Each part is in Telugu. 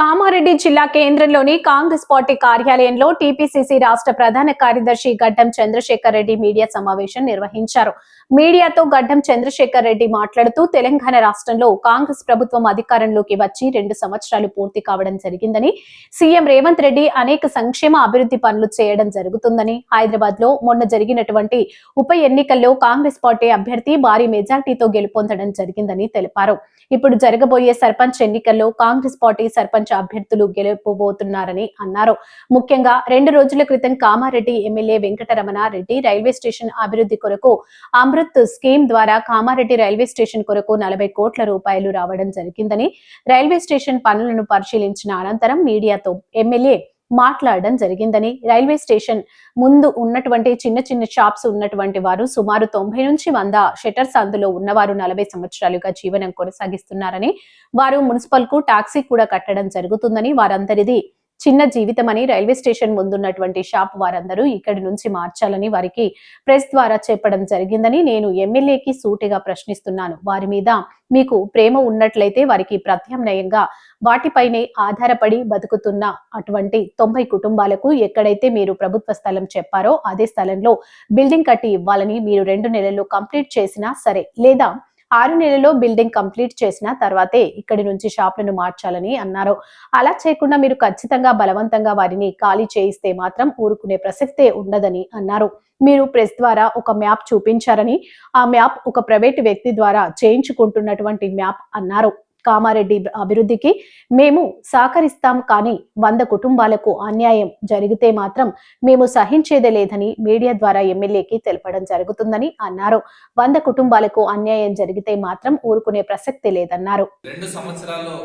కామారెడ్డి జిల్లా కేంద్రంలోని కాంగ్రెస్ పార్టీ కార్యాలయంలో టీపీసీసీ రాష్ట్ర ప్రధాన కార్యదర్శి గడ్డం చంద్రశేఖర్ రెడ్డి మీడియా సమావేశం నిర్వహించారు. మీడియాతో గడ్డం చంద్రశేఖర్ రెడ్డి మాట్లాడుతూ తెలంగాణ రాష్ట్రంలో కాంగ్రెస్ ప్రభుత్వం అధికారంలోకి వచ్చి రెండు సంవత్సరాలు పూర్తి కావడం జరిగిందని సీఎం రేవంత్ రెడ్డి అనేక సంక్షేమ అభివృద్ధి పనులు చేయడం జరుగుతుందని హైదరాబాద్లో మొన్న జరిగినటువంటి ఉప ఎన్నికల్లో కాంగ్రెస్ పార్టీ అభ్యర్థి భారీ మెజార్టీతో గెలుపొందడం జరిగిందని తెలిపారు. ఇప్పుడు జరగబోయే సర్పంచ్ ఎన్నికల్లో కాంగ్రెస్ పార్టీ సర్పంచ్ అభ్యర్థులు గెలుపబోతున్నారని అన్నారు. ముఖ్యంగా రెండు రోజుల క్రితం Kamareddy MLA Venkataramana Reddy railway station అభివృద్ధి కొరకు అమృత్ స్కీమ్ ద్వారా కామారెడ్డి రైల్వే స్టేషన్ కొరకు నలభై కోట్ల రూపాయలు రావడం జరిగిందని రైల్వే స్టేషన్ పనులను పరిశీలించిన అనంతరం మీడియాతో ఎమ్మెల్యే మాట్లాడడం జరిగిందని రైల్వే స్టేషన్ ముందు ఉన్నటువంటి చిన్న చిన్న షాప్స్ ఉన్నటువంటి వారు సుమారు తొంభై నుంచి వంద షటర్స్ అందులో ఉన్నవారు నలభై సంవత్సరాలుగా జీవనం కొనసాగిస్తున్నారని వారు మున్సిపల్కు టాక్సీ కూడా కట్టడం జరుగుతుందని వారందరిది చిన్న జీవితమని రైల్వే స్టేషన్ ముందున్నటువంటి షాప్ వారందరూ ఇక్కడి నుంచి మార్చాలని వారికి ప్రెస్ ద్వారా చెప్పడం జరిగిందని నేను ఎమ్మెల్యేకి సూటిగా ప్రశ్నిస్తున్నాను. వారి మీద మీకు ప్రేమ ఉన్నట్లయితే వారికి ప్రత్యామ్నాయంగా వాటిపైనే ఆధారపడి బతుకుతున్న అటువంటి తొంభై కుటుంబాలకు ఎక్కడైతే మీరు ప్రభుత్వ స్థలం చెప్పారో అదే స్థలంలో బిల్డింగ్ కట్టి ఇవ్వాలని మీరు రెండు నెలల్లో కంప్లీట్ చేసినా సరే లేదా ఆరు నెలల్లో బిల్డింగ్ కంప్లీట్ చేసిన తర్వాతే ఇక్కడి నుంచి షాపులను మార్చాలని అన్నారు. అలా చేయకుండా మీరు ఖచ్చితంగా బలవంతంగా వారిని ఖాళీ చేయిస్తే మాత్రం ఊరుకునే ప్రసక్తే ఉండదని అన్నారు. మీరు ప్రెస్ ద్వారా ఒక మ్యాప్ చూపించారని ఆ మ్యాప్ ఒక ప్రైవేట్ వ్యక్తి ద్వారా చేయించుకుంటున్నటువంటి మ్యాప్ అన్నారు. కామారెడ్డి అభివృద్ధికి మేము సహకరిస్తాం కానీ వంద కుటుంబాలకు అన్యాయం జరిగితే మాత్రం మేము సహించేదే లేదని మీడియా ద్వారా ఎమ్మెల్యేకి తెలపడం జరుగుతుందని అన్నారు. వంద కుటుంబాలకు అన్యాయం జరిగితే మాత్రం ఊరుకునే ప్రసక్తి లేదన్నారు. రెండు సంవత్సరాల్లో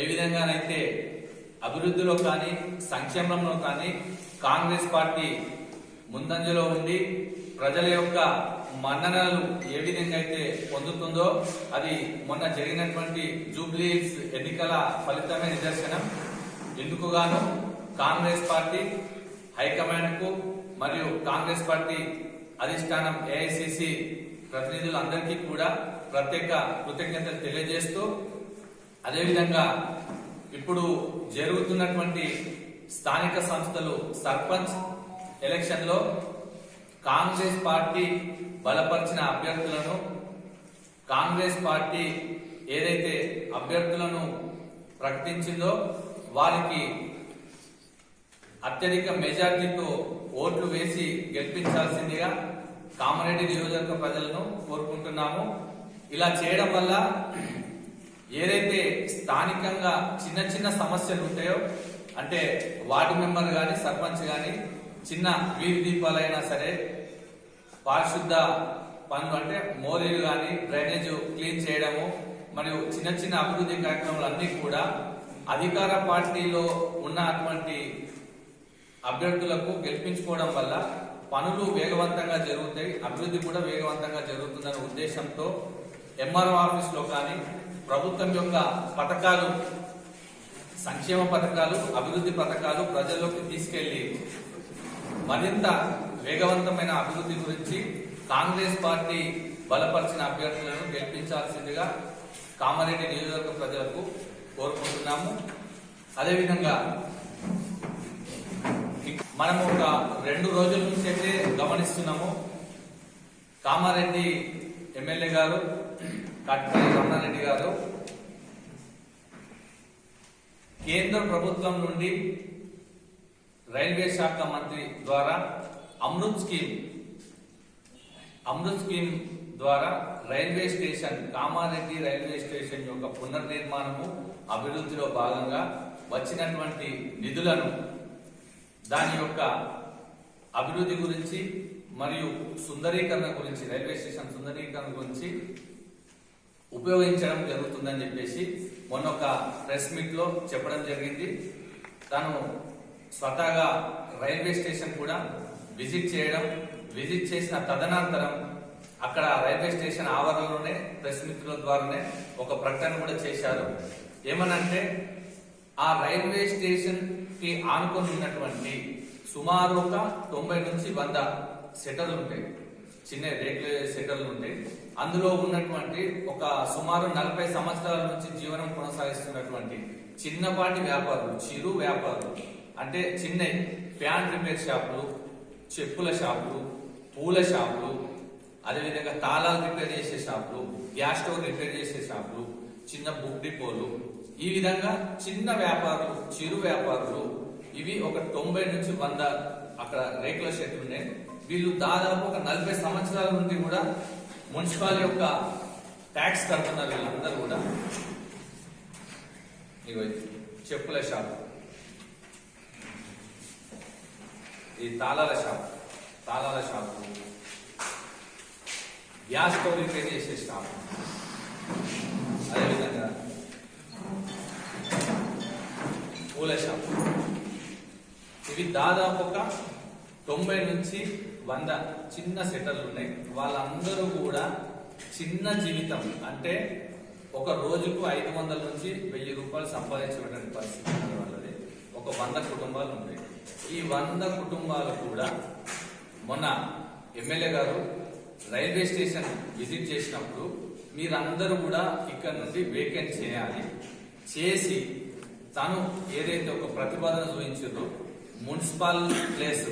ఏ విధంగానైతే అభివృద్ధిలో కానీ సంక్షేమంలో కానీ కాంగ్రెస్ పార్టీ ముందంజలో ఉండి ప్రజల యొక్క మన్ననలు ఏ విధంగా అయితే పొందుతుందో అది మొన్న జరిగినటువంటి జూబ్లీస్ ఎన్నికల ఫలితమే నిదర్శనం. ఎందుకుగాను కాంగ్రెస్ పార్టీ హైకమాండ్కు మరియు కాంగ్రెస్ పార్టీ అధిష్టానం ఏఐసిసి ప్రతినిధులందరికీ కూడా ప్రత్యేక కృతజ్ఞతలు తెలియజేస్తూ అదేవిధంగా ఇప్పుడు జరుగుతున్నటువంటి స్థానిక సంస్థలు సర్పంచ్ ఎలక్షన్లో కాంగ్రెస్ పార్టీ బలపరిచిన అభ్యర్థులను కాంగ్రెస్ పార్టీ ఏదైతే అభ్యర్థులను ప్రకటించిందో వారికి అత్యధిక మెజార్టీతో ఓట్లు వేసి గెలిపించాల్సిందిగా కామారెడ్డి నియోజకవర్గ ప్రజలను కోరుకుంటున్నాము. ఇలా చేయడం వల్ల ఏదైతే స్థానికంగా చిన్న చిన్న సమస్యలు ఉంటాయో అంటే వార్డు మెంబర్ కానీ సర్పంచ్ కానీ చిన్న వీధి దీపాలైనా సరే పారిశుద్ధ పనులు అంటే మోరీలు కానీ డ్రైనేజ్ క్లీన్ చేయడము మరియు చిన్న చిన్న అభివృద్ధి కార్యక్రమాలు అన్ని కూడా అధికార పార్టీలో ఉన్నటువంటి అభ్యర్థులకు గెలిపించుకోవడం వల్ల పనులు వేగవంతంగా జరుగుతాయి అభివృద్ధి కూడా వేగవంతంగా జరుగుతుందనే ఉద్దేశంతో ఎంఆర్ఓ ఆఫీస్లో కానీ ప్రభుత్వం యొక్క పథకాలు సంక్షేమ పథకాలు అభివృద్ధి పథకాలు ప్రజల్లోకి తీసుకెళ్ళి మరింత వేగవంతమైన అభివృద్ధి గురించి కాంగ్రెస్ పార్టీ బలపరిచిన అభ్యర్థులను గెలిపించాల్సిందిగా కామారెడ్డి నియోజకవర్గ ప్రజలకు కోరుకుంటున్నాము. అదేవిధంగా మనము ఒక రెండు రోజుల నుంచి అయితే గమనిస్తున్నాము. కామారెడ్డి ఎమ్మెల్యే గారు కట్పల్లి రమణారెడ్డి గారు కేంద్ర ప్రభుత్వం నుండి రైల్వే శాఖ మంత్రి ద్వారా అమృత్ స్కీమ్ అమృత్ స్కీమ్ ద్వారా railway station Kamareddy railway station యొక్క పునర్నిర్మాణము అభివృద్ధిలో భాగంగా వచ్చినటువంటి నిధులను దాని యొక్క అభివృద్ధి గురించి మరియు సుందరీకరణ గురించి రైల్వే స్టేషన్ సుందరీకరణ గురించి ఉపయోగించడం జరుగుతుందని చెప్పేసి మొన్న ఒక ప్రెస్ మీట్లో చెప్పడం జరిగింది. తను స్వతహాగా రైల్వే స్టేషన్ కూడా విజిట్ చేయడం విజిట్ చేసిన తదనంతరం అక్కడ రైల్వే స్టేషన్ ఆవరణలోనే ప్రెస్ మిత్రుల ద్వారానే ఒక ప్రకటన కూడా చేశారు. ఏమనంటే ఆ రైల్వే స్టేషన్కి ఆనుకొని ఉన్నటువంటి సుమారు ఒక తొంభై నుంచి వంద సెటర్లు ఉంటాయి. చిన్న రేట్ల సెటర్లు ఉంటాయి. అందులో ఉన్నటువంటి ఒక సుమారు నలభై సంవత్సరాల నుంచి జీవనం కొనసాగిస్తున్నటువంటి చిన్నపాటి వ్యాపారులు చిరు వ్యాపారులు. అంటే చిన్న ఫ్యాన్ రిపేర్ షాపులు చెప్పుల షాపులు పూల షాపులు అదేవిధంగా తాళాలు రిపేర్ చేసే షాపులు గ్యాస్ స్టవ్ రిపేర్ చేసే షాపులు చిన్న బుక్ డిపోలు. ఈ విధంగా చిన్న వ్యాపారులు చిరు వ్యాపారులు ఇవి ఒక తొంభై నుంచి వంద అక్కడ రేకుల షెడ్లు ఉన్నాయి వీళ్ళు దాదాపు ఒక నలభై సంవత్సరాల నుండి కూడా మున్సిపాల్ యొక్క ట్యాక్స్ కడుతున్నారు వీళ్ళందరూ కూడా. చెప్పుల షాపు. ఈ తాళాల షాప్. తాళాల షాపు. గ్యాస్ స్టవ్ రిపేర్ చేసే షాప్. అదేవిధంగా పూల షాప్. ఇవి దాదాపు ఒక తొంభై నుంచి వంద చిన్న సెటర్లు ఉన్నాయి. వాళ్ళందరూ కూడా చిన్న జీవితం. అంటే ఒక రోజుకు ఐదు వందల నుంచి వెయ్యి రూపాయలు సంపాదించేటువంటి పరిస్థితి వాళ్ళది ఒక వంద కుటుంబాలు ఉన్నాయి. ఈ వంద కుటుంబాలు కూడా మొన్న ఎమ్మెల్యే గారు రైల్వే స్టేషన్ విజిట్ చేసినప్పుడు మీరందరూ కూడా ఇక్కడ నుండి వేకెంట్ చేయాలి. చేసి తను ఏదైతే ఒక ప్రతిపాదన చూపించిందో municipal place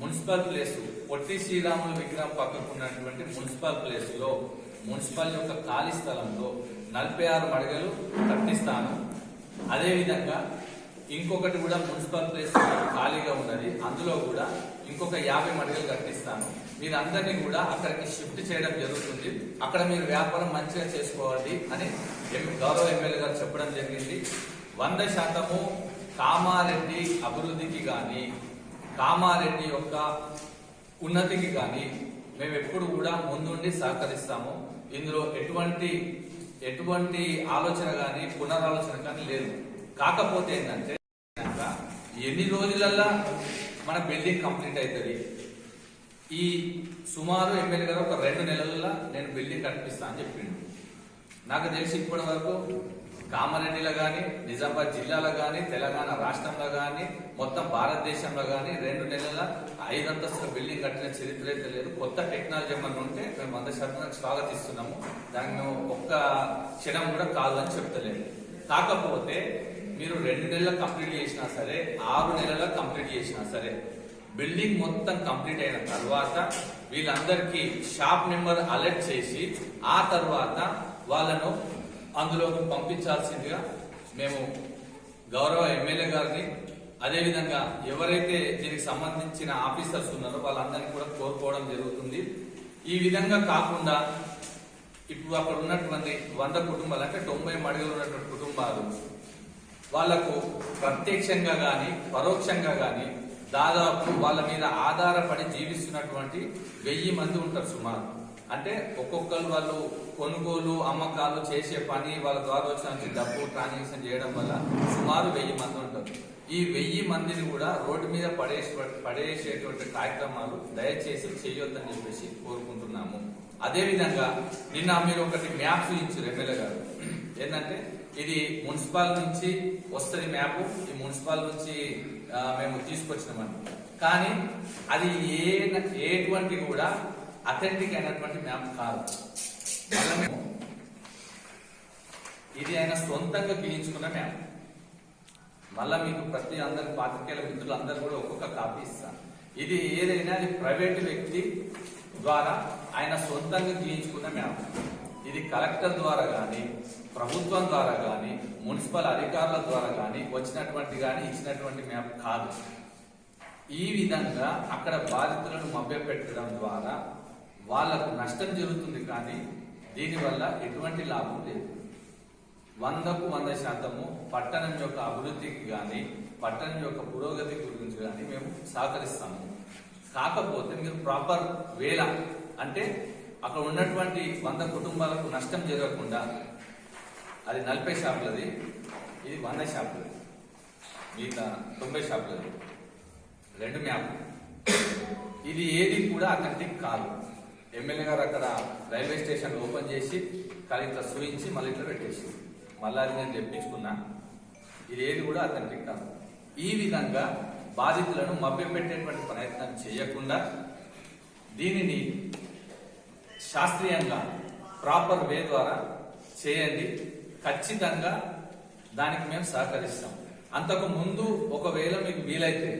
municipal place Potti శ్రీరాముల విగ్రహం పక్కకు ఉన్నటువంటి మున్సిపల్ ప్లేస్లో మున్సిపల్ యొక్క ఖాళీ స్థలంలో నలభై ఆరు మడగలు కట్టిస్తాను. అదేవిధంగా ఇంకొకటి కూడా మున్సిపల్ ప్లేస్ ఖాళీగా ఉన్నది. అందులో కూడా ఇంకొక యాభై మడగలు కట్టిస్తాను. మీరందరినీ కూడా అక్కడికి షిఫ్ట్ చేయడం జరుగుతుంది. అక్కడ మీరు వ్యాపారం మంచిగా చేసుకోవాలి అని గౌరవ ఎమ్మెల్యే గారు చెప్పడం జరిగింది. వంద శాతము కామారెడ్డి అభివృద్ధికి కానీ కామారెడ్డి యొక్క ఉన్నతికి కానీ మేము ఎప్పుడు కూడా ముందుండి సహకరిస్తాము. ఇందులో ఎటువంటి ఎటువంటి ఆలోచన కానీ పునరాలోచన కానీ లేదు. కాకపోతే ఏంటంటే ఎన్ని రోజులల్లా మన బిల్డింగ్ కంప్లీట్ అవుతుంది ఈ సుమారు ఎమ్మెల్యే గారు ఒక రెండు నెలల్లో నేను బిల్డింగ్ కనిపిస్తా అని చెప్పిండు. నాకు తెలిసి ఇప్పటి వరకు కామారెడ్డిలో కానీ నిజామాబాద్ జిల్లాలో కానీ తెలంగాణ రాష్ట్రంలో కానీ మొత్తం భారతదేశంలో కానీ రెండు నెలల ఐదు అంతస్తుల బిల్డింగ్ కట్టిన చరిత్ర అయితే లేదు. కొత్త టెక్నాలజీ ఏమన్నా ఉంటే మేము వంద శాతం స్వాగతిస్తున్నాము. దాన్ని మేము ఒక్క క్షణం కూడా కాదు అని చెప్తలేదు. కాకపోతే మీరు రెండు నెలల కంప్లీట్ చేసినా సరే ఆరు నెలల కంప్లీట్ చేసినా సరే బిల్డింగ్ మొత్తం కంప్లీట్ అయిన తర్వాత వీళ్ళందరికీ షాప్ నెంబర్ అలర్ట్ చేసి ఆ తర్వాత వాళ్ళను అందులోకి పంపించాల్సిందిగా మేము గౌరవ ఎమ్మెల్యే గారిని అదేవిధంగా ఎవరైతే దీనికి సంబంధించిన ఆఫీసర్స్ ఉన్నారో వాళ్ళందరినీ కూడా కోరుకోవడం జరుగుతుంది. ఈ విధంగా కాకుండా ఇప్పుడు అక్కడ ఉన్నటువంటి వంద కుటుంబాలు అంటే తొంభై మడుగులు ఉన్నటువంటి కుటుంబాలు వాళ్ళకు ప్రత్యక్షంగా గాని పరోక్షంగా గాని దాదాపు వాళ్ళ మీద ఆధారపడి జీవిస్తున్నటువంటి వెయ్యి మంది ఉంటారు సుమారు. అంటే ఒక్కొక్కరు వాళ్ళు కొనుగోలు అమ్మకాలు చేసే పని వాళ్ళ ద్వారా వచ్చిన డబ్బు ట్రాన్సాక్షన్ చేయడం వల్ల సుమారు వెయ్యి మంది ఉంటారు. ఈ వెయ్యి మందిని కూడా రోడ్డు మీద పడేసే పడేసేటువంటి కార్యక్రమాలు దయచేసి చేయొద్దని చెప్పేసి కోరుకుంటున్నాము. అదేవిధంగా నిన్న మీరు ఒకటి మ్యాప్ చూపించారు ఎమ్మెల్యే గారు. ఏంటంటే ఇది మున్సిపాల్ నుంచి వస్తుంది మ్యాప్ ఈ మున్సిపాల్ నుంచి మేము తీసుకొచ్చినామని. కానీ అది ఏ ఎటువంటి కూడా అథెంటిక్ అయినటువంటి మ్యాప్ కాదు. ఇది ఆయన సొంతంగా గీయించుకున్న మ్యాప్ మళ్ళా మీకు ప్రతి అందరి పాత్రికేయుల మిత్రులు అందరు కూడా ఒక్కొక్క కాపీ ఇస్తాను ఇది ఏదైనా అది ప్రైవేట్ వ్యక్తి ద్వారా ఆయన సొంతంగా గీయించుకున్న మ్యాప్ ఇది కలెక్టర్ ద్వారా కానీ ప్రభుత్వం ద్వారా కానీ మున్సిపల్ అధికారుల ద్వారా కానీ వచ్చినటువంటి కానీ ఇచ్చినటువంటి మ్యాప్ కాదు. ఈ విధంగా అక్కడ బాధితులను మభ్యపెట్టడం ద్వారా వాళ్ళకు నష్టం జరుగుతుంది కానీ దీనివల్ల ఎటువంటి లాభం లేదు. వందకు వంద శాతము పట్టణం యొక్క అభివృద్ధికి కానీ పట్టణం యొక్క పురోగతి గురించి కానీ మేము సహకరిస్తాము. కాకపోతే మీరు ప్రాపర్ వేళ అంటే అక్కడ ఉన్నటువంటి వంద కుటుంబాలకు నష్టం జరగకుండా అది నలభై షాపులది ఇది వంద షాపులది మిగతా తొంభై షాపులది. రెండు మ్యాప్ ఇది ఏది కూడా అక్కడికి కాదు. ఎమ్మెల్యే గారు అక్కడ రైల్వే స్టేషన్ ఓపెన్ చేసి కానీ ఇట్లా సూయించి మళ్ళీ ఇట్లా పెట్టేసి మళ్ళీ అది నేను తెప్పించుకున్నా ఇది ఏది కూడా అతనికి కాదు. ఈ విధంగా బాధితులను మభ్యపెట్టేటువంటి ప్రయత్నం చేయకుండా దీనిని శాస్త్రీయంగా ప్రాపర్ వే ద్వారా చేయండి. ఖచ్చితంగా దానికి మేము సహకరిస్తాం. అంతకు ముందు ఒకవేళ మీకు వీలైతే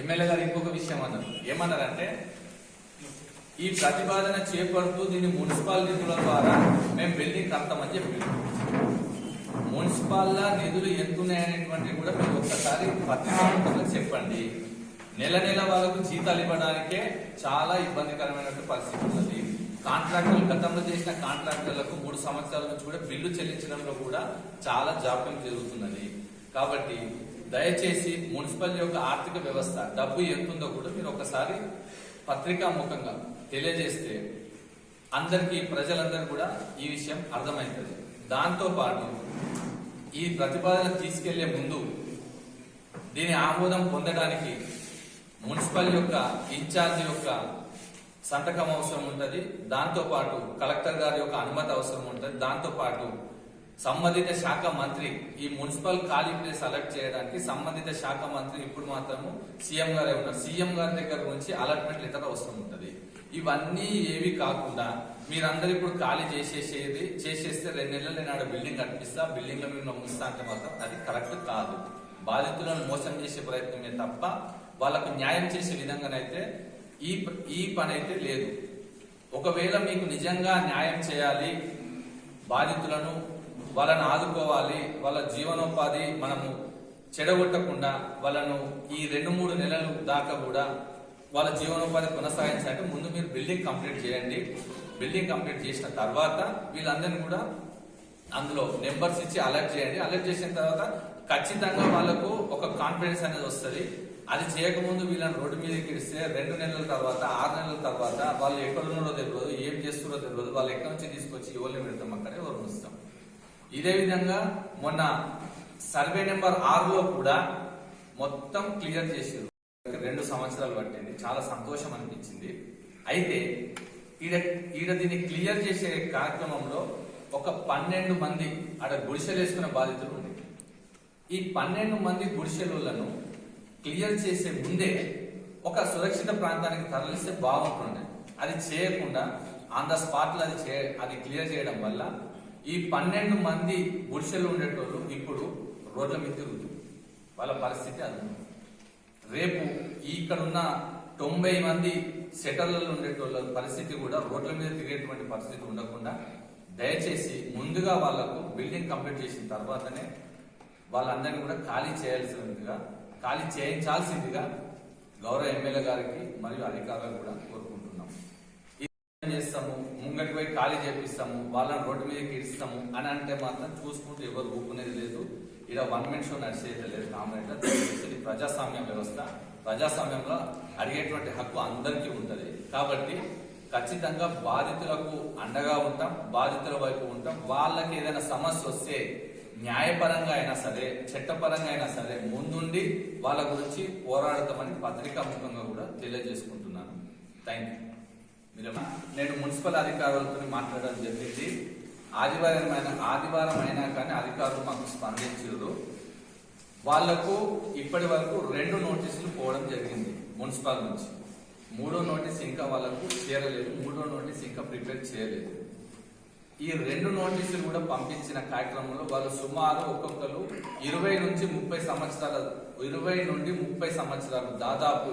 ఎమ్మెల్యే గారు ఇంకొక విషయం అన్నారు. ఏమన్నారంటే ఈ ప్రతిపాదన చేపడుతూ దీన్ని మున్సిపల్ నిధుల ద్వారా మేము బిల్డింగ్ కడతామని చెప్పి మున్సిపాల్ నిధులు ఎంతున్నాయనేటువంటివి కూడా మీరు ఒక్కసారి పత్రికా చెప్పండి. నెల నెల వాళ్ళకు జీతాలు ఇవ్వడానికే చాలా ఇబ్బందికరమైనటువంటి పరిస్థితి ఉన్నది. కాంట్రాక్టర్లు గతంలో చేసిన కాంట్రాక్టర్లకు మూడు సంవత్సరాల నుంచి కూడా బిల్లు చెల్లించడంలో కూడా చాలా జాప్యం జరుగుతున్నది. కాబట్టి దయచేసి మున్సిపల్ యొక్క ఆర్థిక వ్యవస్థ డబ్బు ఎంతుందో కూడా మీరు ఒకసారి పత్రికా ముఖంగా తెలియజేస్తే అందరికీ ప్రజలందరూ కూడా ఈ విషయం అర్థమవుతుంది. దాంతోపాటు ఈ ప్రతిపాదన తీసుకెళ్ళే ముందు దీని ఆమోదం పొందడానికి మున్సిపల్ యొక్క ఇన్ఛార్జ్ యొక్క సంతకం అవసరం ఉంటుంది. దాంతోపాటు కలెక్టర్ గారి యొక్క అనుమతి అవసరం ఉంటుంది. దాంతోపాటు సంబంధిత శాఖ మంత్రి ఈ మున్సిపల్ ఖాళీ ప్లేస్ అలర్ట్ చేయడానికి సంబంధిత శాఖ మంత్రి ఇప్పుడు మాత్రము సీఎం గారే ఉన్నారు సీఎం గారి దగ్గర నుంచి అలర్ట్మెంట్ ఇతర అవసరం ఉంటుంది. ఇవన్నీ ఏవి కాకుండా మీరందరూ ఇప్పుడు ఖాళీ చేసేసేది చేసేస్తే రెండు నెలలు నేను ఆడ బిల్డింగ్ కనిపిస్తా బిల్డింగ్లో మీరు నమ్ముస్తా అంటే మాత్రం అది కరెక్ట్ కాదు. బాధితులను మోసం చేసే ప్రయత్నమే తప్ప వాళ్ళకు న్యాయం చేసే విధంగానైతే ఈ ఈ పని అయితే లేదు. ఒకవేళ మీకు నిజంగా న్యాయం చేయాలి బాధితులను వాళ్ళని ఆదుకోవాలి వాళ్ళ జీవనోపాధి మనము చెడగొట్టకుండా వాళ్ళను ఈ రెండు మూడు నెలలు దాకా కూడా వాళ్ళ జీవనోపాధి కొనసాగించాలంటే ముందు మీరు బిల్డింగ్ కంప్లీట్ చేయండి. బిల్డింగ్ కంప్లీట్ చేసిన తర్వాత వీళ్ళందరినీ కూడా అందులో నెంబర్స్ ఇచ్చి అలర్ట్ చేయండి. అలర్ట్ చేసిన తర్వాత ఖచ్చితంగా వాళ్ళకు ఒక కాన్ఫిడెన్స్ అనేది వస్తుంది. అది చేయకముందు వీళ్ళని రోడ్డు మీదకి ఇస్తే రెండు నెలల తర్వాత ఆరు నెలల తర్వాత వాళ్ళు ఎక్కడ ఉన్నారో తెలియదు ఏం చేస్తున్నారో తెలియదు వాళ్ళు ఎక్కడి నుంచి తీసుకొచ్చి ఎవరిని పెడతాం అక్కడే ఎవరు ఉంచుతాం ఇదే విధంగా మొన్న సర్వే నెంబర్ ఆరులో కూడా మొత్తం క్లియర్ చేసారు రెండు సంవత్సరాలు పట్టింది. చాలా సంతోషం అనిపించింది. అయితే ఈడ ఈడ దీన్ని క్లియర్ చేసే కార్యక్రమంలో ఒక పన్నెండు మంది ఆడ గుడిసెలు వేసుకునే బాధితులు ఉంది ఈ పన్నెండు మంది గుడిసెలను క్లియర్ చేసే ముందే ఒక సురక్షిత ప్రాంతానికి తరలిస్తే బాగుంటుండే. అది చేయకుండా ఆన్ ద స్పాట్లో అది చే అది క్లియర్ చేయడం వల్ల ఈ పన్నెండు మంది గుడిసెలు ఉండేటోళ్ళు ఇప్పుడు రోడ్ల మీద తిరుగుతుంది వాళ్ళ పరిస్థితి అది. రేపు ఇక్కడ ఉన్న తొంభై మంది సెటర్లలో ఉండేటోళ్ళ పరిస్థితి కూడా రోడ్ల మీద తిరిగేటువంటి పరిస్థితి ఉండకుండా దయచేసి ముందుగా వాళ్ళకు బిల్డింగ్ కంప్లీట్ చేసిన తర్వాతనే వాళ్ళందరినీ కూడా ఖాళీ చేయాల్సిందిగా ఖాళీ చేయించాల్సిందిగా గౌరవ ఎమ్మెల్యే గారికి మరియు అధికారులకు కూడా చేస్తాము ముంగటి పోయి ఖాళీ చేపిస్తాము వాళ్ళని రోడ్డు మీదకి ఇస్తాము అని అంటే మాత్రం చూసుకుంటూ ఎవరు ఊపునేది లేదు. ఇక్కడ వన్ మినిట్ షో నడిచేది లేదు కామెంట్ ఇది ప్రజాస్వామ్య వ్యవస్థ ప్రజాస్వామ్యంలో అడిగేటువంటి హక్కు అందరికీ ఉంటుంది. కాబట్టి ఖచ్చితంగా బాధితులకు అండగా ఉంటాం బాధితుల వైపు ఉంటాం. వాళ్ళకి ఏదైనా సమస్య వస్తే న్యాయపరంగా అయినా సరే చట్టపరంగా అయినా సరే ముందుండి వాళ్ళ గురించి పోరాడతామని పత్రికా ముఖంగా కూడా తెలియజేసుకుంటున్నాను. థ్యాంక్ యూ మీరు నేను మున్సిపల్ అధికారులతో మాట్లాడడం జరిగింది. ఆదివారం అయినా ఆదివారం అయినా కానీ అధికారులు మాకు స్పందించారు. వాళ్ళకు ఇప్పటి వరకు రెండు నోటీసులు పోవడం జరిగింది మున్సిపల్ నుంచి. మూడో నోటీస్ ఇంకా వాళ్ళకు చేరలేదు. మూడో నోటీస్ ఇంకా ప్రిపేర్ చేయలేదు. ఈ రెండు నోటీసులు కూడా పంపించిన కార్యక్రమంలో వాళ్ళు సుమారు ఒక్కొక్కరు ఇరవై నుంచి ముప్పై సంవత్సరాల ఇరవై నుండి ముప్పై సంవత్సరాలు దాదాపు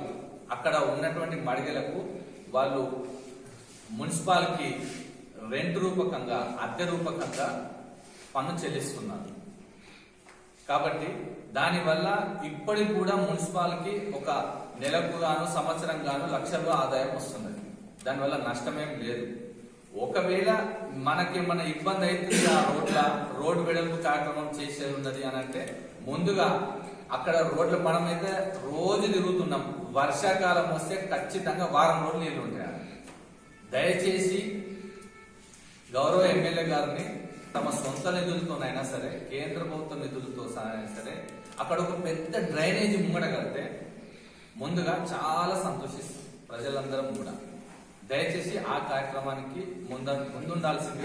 అక్కడ ఉన్నటువంటి మడిగలకు వాళ్ళు మున్సిపాలిటీ రెంట్ రూపకంగా అద్దె రూపకంగా పన్ను చెల్లిస్తున్నారు కాబట్టి దానివల్ల ఇప్పటికి కూడా మున్సిపాలిటీ ఒక నెలకు గాను సంవత్సరం గాను లక్షల్లో ఆదాయం వస్తున్నది. దానివల్ల నష్టమేం లేదు. ఒకవేళ మనకి మన ఇబ్బంది అవుతుంది ఆ రోడ్ల రోడ్డు వెడల్పు కార్యక్రమం చేసేది ఉన్నది అని అంటే ముందుగా అక్కడ రోడ్ల మనమైతే రోజు తిరుగుతున్నాం. వర్షాకాలం వస్తే ఖచ్చితంగా వారం రోజులు నీళ్ళు ఉంటాయి దయచేసి గౌరవ ఎమ్మెల్యే గారిని తమ సొంత నిధులతోనైనా సరే కేంద్ర ప్రభుత్వ నిధులతో అయినా సరే అక్కడ ఒక పెద్ద డ్రైనేజీ ముంగడ కడితే ముందుగా చాలా సంతోషిస్తుంది. ప్రజలందరం కూడా. దయచేసి ఆ కార్యక్రమానికి ముందు ముందుండాల్సింది.